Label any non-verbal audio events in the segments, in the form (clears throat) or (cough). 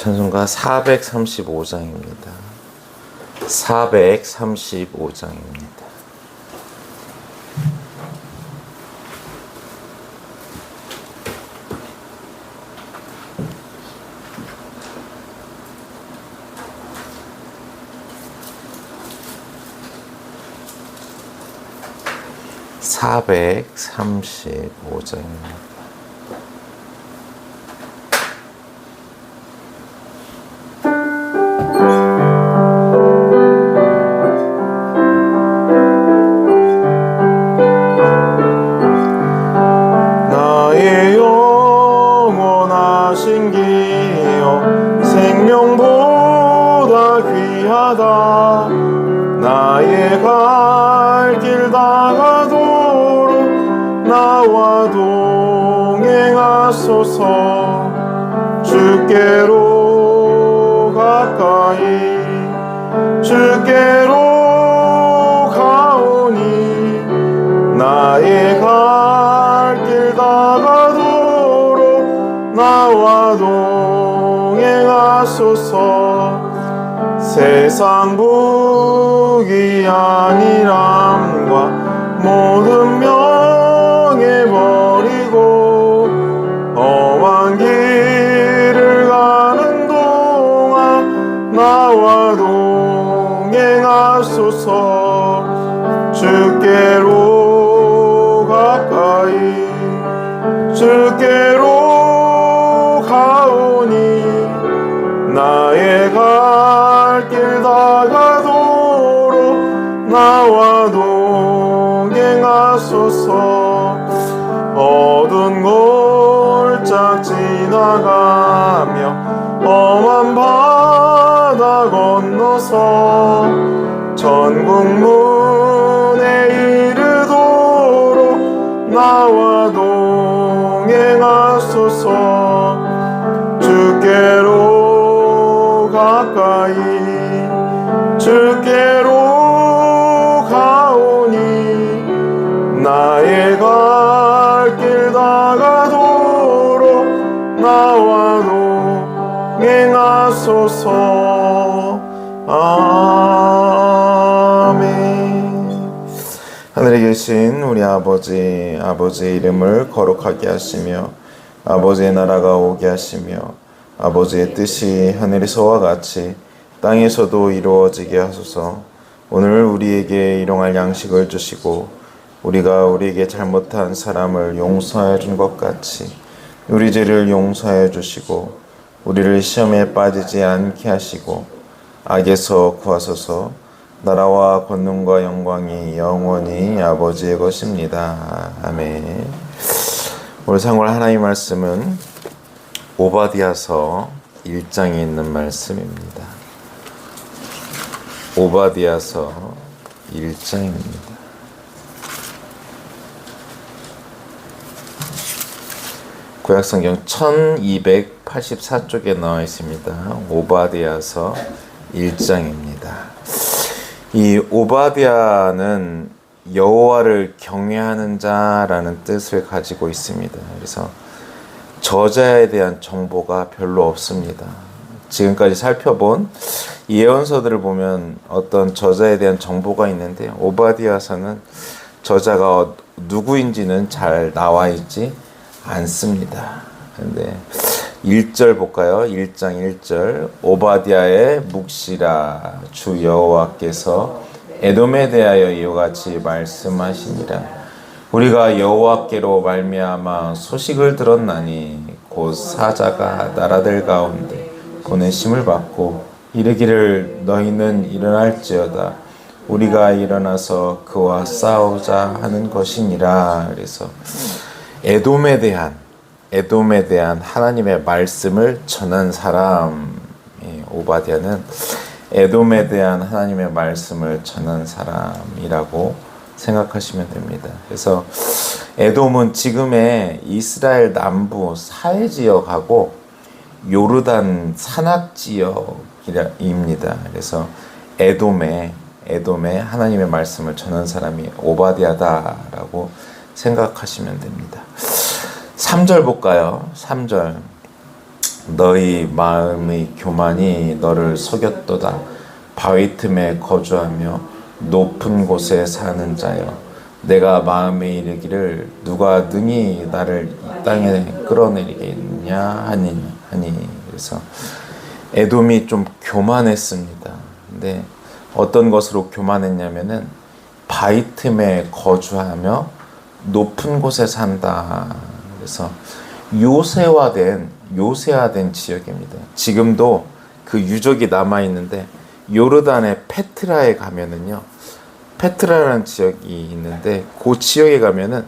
찬송가 435장입니다. 435장입니다. (435장입니다) 세상 부귀 아니람과 모든 명예 버리고 험한 길을 가는 동안 나와 동행하소서. 주께로 가까이 주께로 가오니 나의 갈 주께로 가오니 나의 갈길 다가도록 나와 동행하소서. 아멘. 하늘에 계신 우리 아버지, 아버지의 이름을 거룩하게 하시며, 아버지의 나라가 오게 하시며, 아버지의 뜻이 하늘에서와 같이 땅에서도 이루어지게 하소서. 오늘 우리에게 일용할 양식을 주시고, 우리가 우리에게 잘못한 사람을 용서해 준 것 같이, 우리 죄를 용서해 주시고, 우리를 시험에 빠지지 않게 하시고, 악에서 구하소서, 나라와 권능과 영광이 영원히 아버지의 것입니다. 아멘. 오늘 상월 하나님 말씀은 오바디아서 1장에 있는 말씀입니다. 오바디아서 1장입니다. 구약성경 1284쪽에 나와 있습니다. 오바디아서 1장입니다. 이 오바디아는 여호와를 경외하는 자라는 뜻을 가지고 있습니다. 그래서 저자에 대한 정보가 별로 없습니다. 지금까지 살펴본 예언서들을 보면 어떤 저자에 대한 정보가 있는데 오바디아서는 저자가 누구인지는 잘 나와 있지 않습니다. 근데 1절 볼까요? 1장 1절 오바디아의 묵시라 주 여호와께서 에돔에 대하여 이와 같이 말씀하시니라 우리가 여호와께로 말미암아 소식을 들었나니 곧 사자가 나라들 가운데 보내심을 받고 이르기를 너희는 일어날지어다 우리가 일어나서 그와 싸우자 하는 것이니라 그래서 에돔에 대한 에돔에 대한 하나님의 말씀을 전한 사람 이 오바디아는 에돔에 대한 하나님의 말씀을 전한 사람이라고 생각하시면 됩니다. 그래서 에돔은 지금의 이스라엘 남부 사해 지역하고 요르단 산악 지역입니다. 그래서 에돔에 에돔에 하나님의 말씀을 전한 사람이 오바디아다라고 생각하시면 됩니다. 3절 볼까요? 3절. 너희 마음의 교만이 너를 속였도다. 바위 틈에 거주하며 높은 곳에 사는 자여. 내가 마음에 이르기를 누가 능히 나를 이 땅에 끌어내리겠냐 하니 하니 그래서 에돔이 좀 교만했습니다. 근데 어떤 것으로 교만했냐면은 바위 틈에 거주하며 높은 곳에 산다. 그래서 요새화된 요새화된 지역입니다. 지금도 그 유적이 남아 있는데 요르단의 페트라에 가면은요. 페트라라는 지역이 있는데 그 지역에 가면은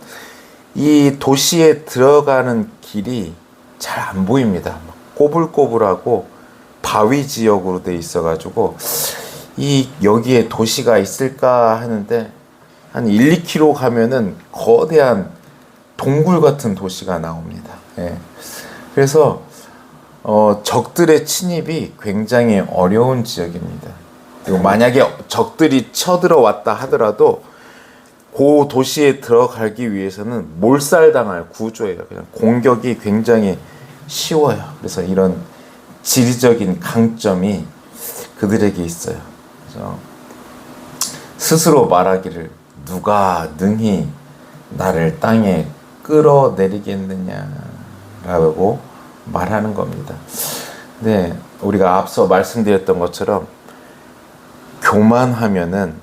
이 도시에 들어가는 길이 잘 안 보입니다. 막 꼬불꼬불하고 바위 지역으로 돼 있어가지고 이 여기에 도시가 있을까 하는데 한 1, 2km 가면은 거대한 동굴 같은 도시가 나옵니다. 예. 그래서 어, 적들의 침입이 굉장히 어려운 지역입니다. 그리고 만약에 적들이 쳐들어왔다 하더라도 그 도시에 들어가기 위해서는 몰살당할 구조예요. 그냥 공격이 굉장히 쉬워요. 그래서 이런 지리적인 강점이 그들에게 있어요. 그래서 스스로 말하기를 누가 능히 나를 땅에 끌어내리겠느냐라고 말하는 겁니다. 네, 우리가 앞서 말씀드렸던 것처럼 교만하면은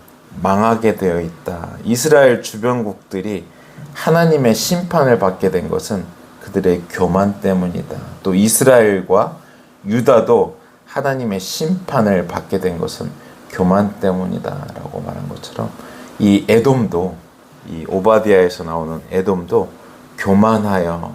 망하게 되어 있다. 이스라엘 주변국들이 하나님의 심판을 받게 된 것은 그들의 교만 때문이다. 또 이스라엘과 유다도 하나님의 심판을 받게 된 것은 교만 때문이다라고 말한 것처럼 이 에돔도 이 오바디아에서 나오는 에돔도 교만하여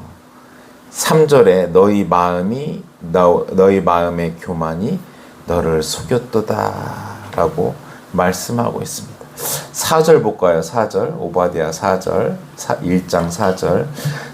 3절에 너희 마음이 너, 너희 마음의 교만이 너를 속였도다라고 말씀하고 있습니다. 4절 볼까요? 4절 오바디아 4절 1장 4절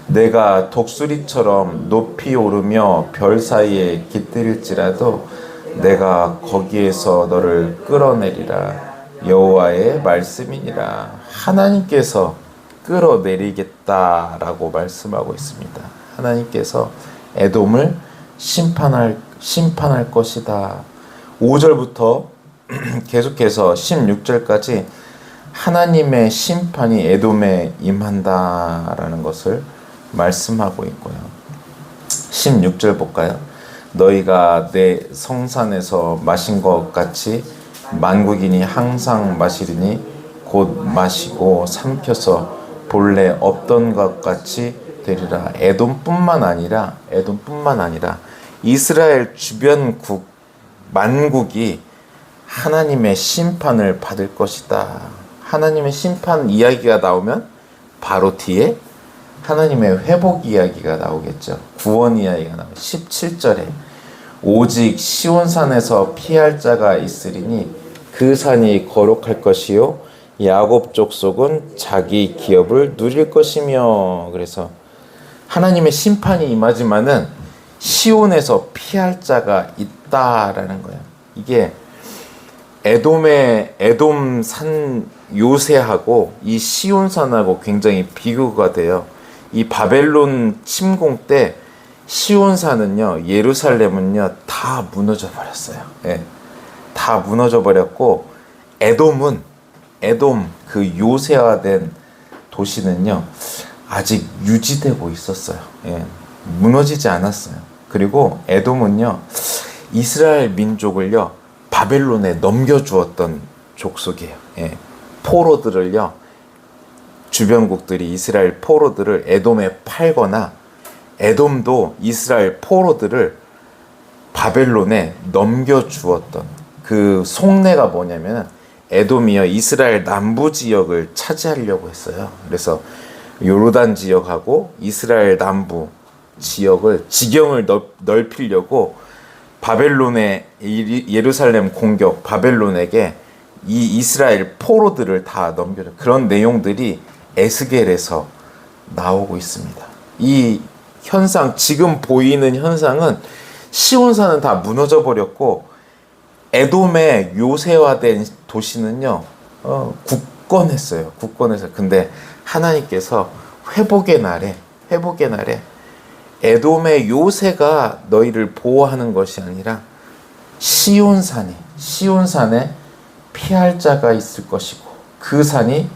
내가 독수리처럼 높이 오르며 별 사이에 깃들일지라도 내가 거기에서 너를 끌어내리라 여호와의 말씀이니라 하나님께서 끌어내리겠다라고 말씀하고 있습니다. 하나님께서 에돔을 심판할 심판할 것이다. 5절부터 (clears throat) 계속해서 16절까지 하나님의 심판이 에돔에 임한다라는 것을 말씀하고 있고요. 16절 볼까요? 너희가 내 성산에서 마신 것 같이 만국인이 항상 마시리니 곧 마시고 삼켜서 본래 없던 것 같이 되리라. 에돔뿐만 아니라 에돔뿐만 아니라 이스라엘 주변국 만국이 하나님의 심판을 받을 것이다. 하나님의 심판 이야기가 나오면 바로 뒤에 하나님의 회복 이야기가 나오겠죠. 구원 이야기가 나오고 17절에 오직 시온산에서 피할 자가 있으리니 그 산이 거룩할 것이요 야곱 족속은 자기 기업을 누릴 것이며 그래서 하나님의 심판이 임하지만은 시온에서 피할 자가 있다라는 거예요. 이게 에돔의 에돔 산 요새하고 이 시온 산하고 굉장히 비교가 돼요. 이 바벨론 침공 때 시온 산은요, 예루살렘은요, 다 무너져 버렸어요. 예. 다 무너져 버렸고, 에돔은, 에돔, 그 요새화된 도시는요, 아직 유지되고 있었어요. 예. 무너지지 않았어요. 그리고 에돔은요, 이스라엘 민족을요, 바벨론에 넘겨주었던 족속이에요. 예. 포로들을요, 주변국들이 이스라엘 포로들을 에돔에 팔거나 에돔도 이스라엘 포로들을 바벨론에 넘겨주었던 그 속내가 뭐냐면 에돔이요 이스라엘 남부 지역을 차지하려고 했어요. 그래서 요르단 지역하고 이스라엘 남부 지역을 지경을 넓히려고 바벨론의 예루살렘 공격 바벨론에게 이 이스라엘 포로들을 다 넘겨줘 그런 내용들이 에스겔에서 나오고 있습니다. 이 현상 지금 보이는 현상은 시온산은 다 무너져 버렸고 에돔의 요새화된 도시는요 어, 굳건했어요. 굳건해서 근데 하나님께서 회복의 날에 회복의 날에 에돔의 요새가 너희를 보호하는 것이 아니라 시온산이 시온산에 피할 자가 있을 것이고 그 산이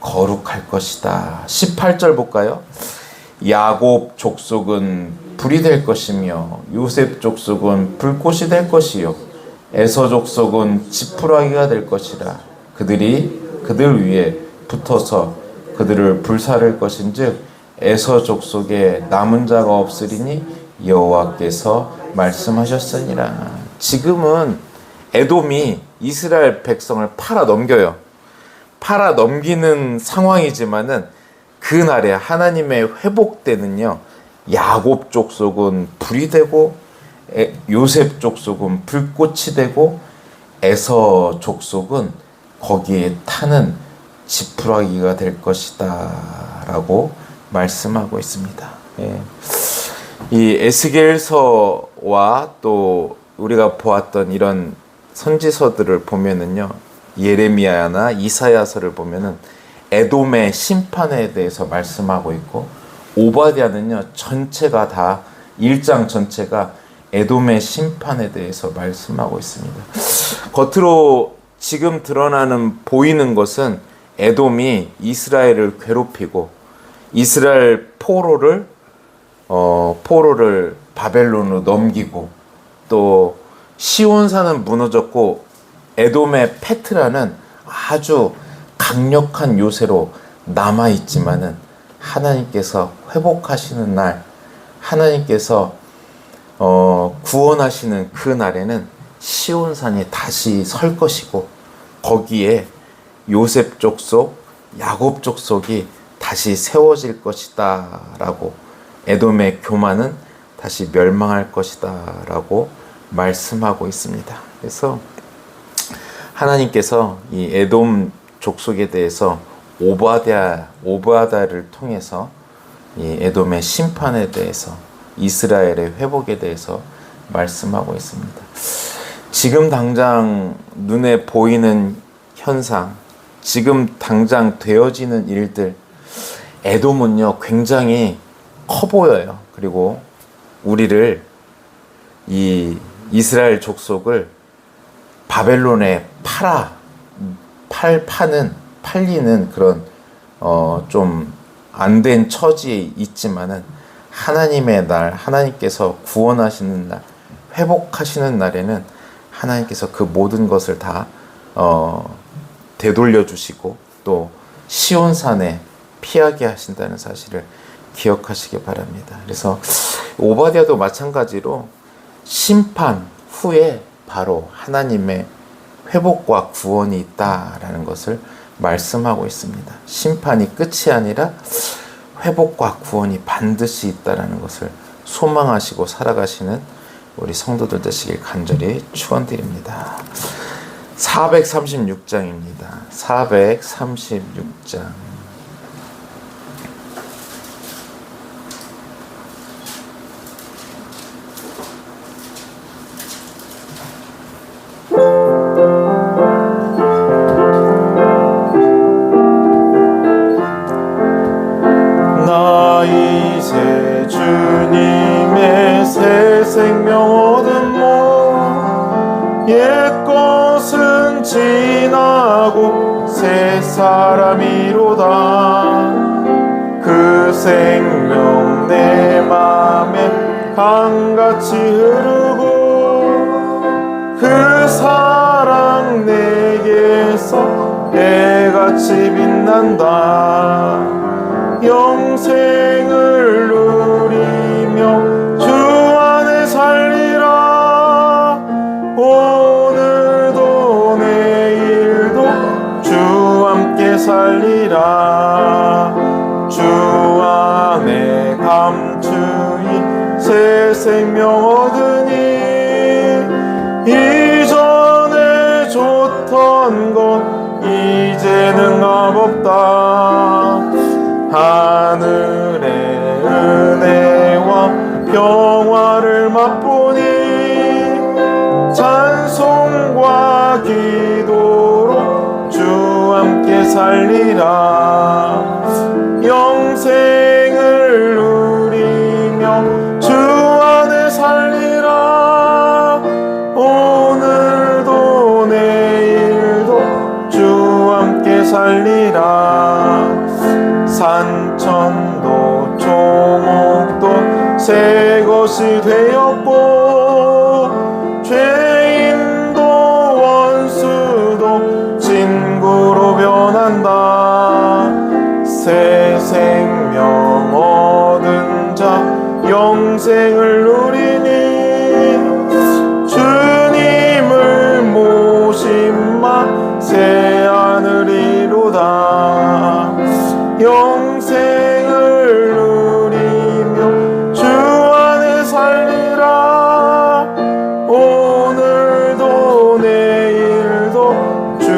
거룩할 것이다. 18절 볼까요? 야곱 족속은 불이 될 것이며 요셉 족속은 불꽃이 될 것이요 에서 족속은 지푸라기가 될 것이라 그들이 그들 위에 붙어서 그들을 불사를 것인즉 에서 족속에 남은 자가 없으리니 여호와께서 말씀하셨으니라. 지금은 에돔이 이스라엘 백성을 팔아 넘겨요. 팔아 넘기는 상황이지만은 그날에 하나님의 회복되는요 야곱 족속은 불이 되고 에- 요셉 족속은 불꽃이 되고 에서 족속은 거기에 타는 지푸라기가 될 것이다 라고 말씀하고 있습니다. 예. 이 에스겔서와 또 우리가 보았던 이런 선지서들을 보면은요 예레미야나 이사야서를 보면은 에돔의 심판에 대해서 말씀하고 있고 오바댜는요 전체가 다 일장 전체가 에돔의 심판에 대해서 말씀하고 있습니다. 겉으로 지금 드러나는 보이는 것은 에돔이 이스라엘을 괴롭히고 이스라엘 포로를 어, 포로를 바벨론으로 넘기고 또 시온산은 무너졌고 에돔의 페트라는 아주 강력한 요새로 남아 있지만은 하나님께서 회복하시는 날 하나님께서 어, 구원하시는 그 날에는 시온산이 다시 설 것이고 거기에 요셉 족속, 야곱 족속이 다시 세워질 것이다 라고 에돔의 교만은 다시 멸망할 것이다 라고 말씀하고 있습니다. 그래서 하나님께서 이 에돔 족속에 대해서 오바댜 오바다를 통해서 이 에돔의 심판에 대해서 이스라엘의 회복에 대해서 말씀하고 있습니다. 지금 당장 눈에 보이는 현상, 지금 당장 되어지는 일들, 에돔은요 굉장히 커 보여요. 그리고 우리를 이 이스라엘 족속을 바벨론에 팔아 팔 파는 팔리는 그런 어 좀 안 된 처지에 있지만은 하나님의 날 하나님께서 구원하시는 날 회복하시는 날에는 하나님께서 그 모든 것을 다 어, 되돌려 주시고 또 시온산에 피하게 하신다는 사실을 기억하시기 바랍니다. 그래서 오바댜도 마찬가지로 심판 후에 바로 하나님의 회복과 구원이 있다라는 것을 말씀하고 있습니다. 심판이 끝이 아니라 회복과 구원이 반드시 있다라는 것을 소망하시고 살아가시는 우리 성도들 되시길 간절히 축원드립니다. 436장입니다. 436장. 사람이로다. 그 생명 내 맘에 강같이 흐르고 그 사랑 내게서 해같이 빛난다. 영생 기도로 주 함께 살리라. 영생을 누리며 주 안에 살리라. 오늘도 내일도 주 함께 살리라. 산천도 초목도 새 것이 되어 새 생명 얻은 자 영생을 누리니. 주님을 모심마 새 하늘 이루다. 영생을 누리며 주 안에 살리라. 오늘도 내일도 주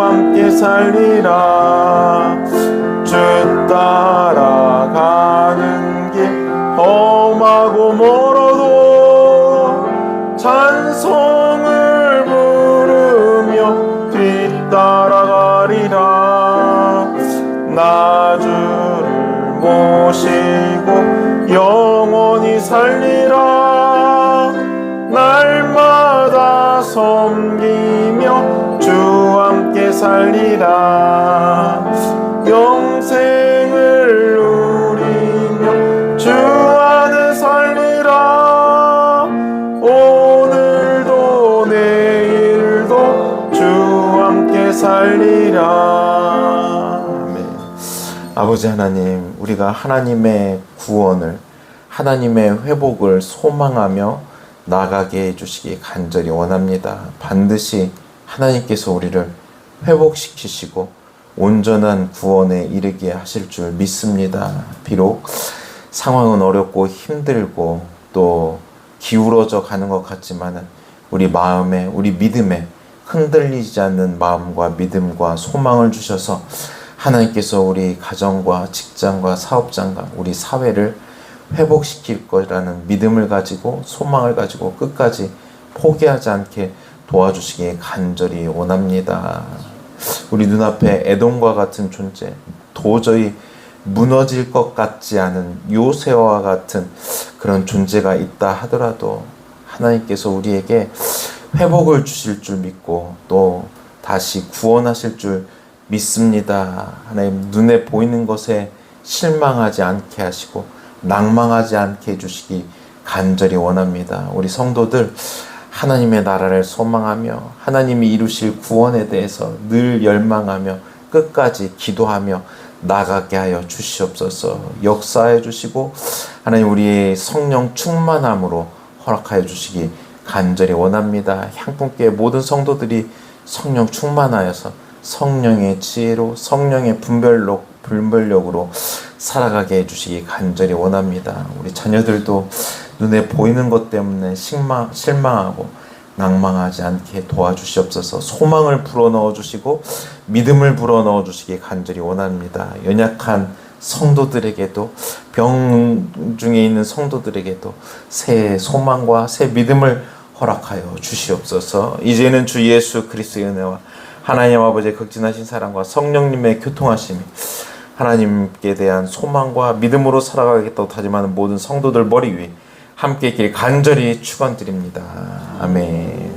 함께 살리 모시고 영원히 살리라. 날마다 섬기며 주 함께 살리라. 영생을 누리며 주 안에 살리라. 오늘도 내일도 주 함께 살리라. 아버지 하나님, 우리가 하나님의 구원을, 하나님의 회복을 소망하며 나가게 해주시기 간절히 원합니다. 반드시 하나님께서 우리를 회복시키시고 온전한 구원에 이르게 하실 줄 믿습니다. 비록 상황은 어렵고 힘들고 또 기울어져 가는 것 같지만은 우리 마음에, 우리 믿음에 흔들리지 않는 마음과 믿음과 소망을 주셔서 하나님께서 우리 가정과 직장과 사업장과 우리 사회를 회복시킬 거라는 믿음을 가지고 소망을 가지고 끝까지 포기하지 않게 도와주시기 간절히 원합니다. 우리 눈앞에 애돔과 같은 존재, 도저히 무너질 것 같지 않은 요새와 같은 그런 존재가 있다 하더라도 하나님께서 우리에게 회복을 주실 줄 믿고 또 다시 구원하실 줄 믿 습니다. 하나님 눈에 보이는 것에 실망하지 않게 하시고 낭망하지 않게 해주시기 간절히 원합니다. 우리 성도들 하나님의 나라를 소망하며 하나님이 이루실 구원에 대해서 늘 열망하며 끝까지 기도하며 나가게 하여 주시옵소서 역사해 주시고 하나님 우리의 성령 충만함으로 허락하여 주시기 간절히 원합니다. 향품교회 모든 성도들이 성령 충만하여서 성령의 지혜로 성령의 분별력 분별력으로 살아가게 해주시기 간절히 원합니다. 우리 자녀들도 눈에 보이는 것 때문에 실망, 실망하고 낭망하지 않게 도와주시옵소서 소망을 불어넣어 주시고 믿음을 불어넣어 주시기 간절히 원합니다. 연약한 성도들에게도 병 중에 있는 성도들에게도 새 소망과 새 믿음을 허락하여 주시옵소서. 이제는 주 예수 그리스도의 은혜와 하나님 아버지의 극진하신 사랑과 성령님의 교통하심이 하나님께 대한 소망과 믿음으로 살아가겠다고 다짐하는 모든 성도들 머리 위에 함께 있길 간절히 축원드립니다. 아멘.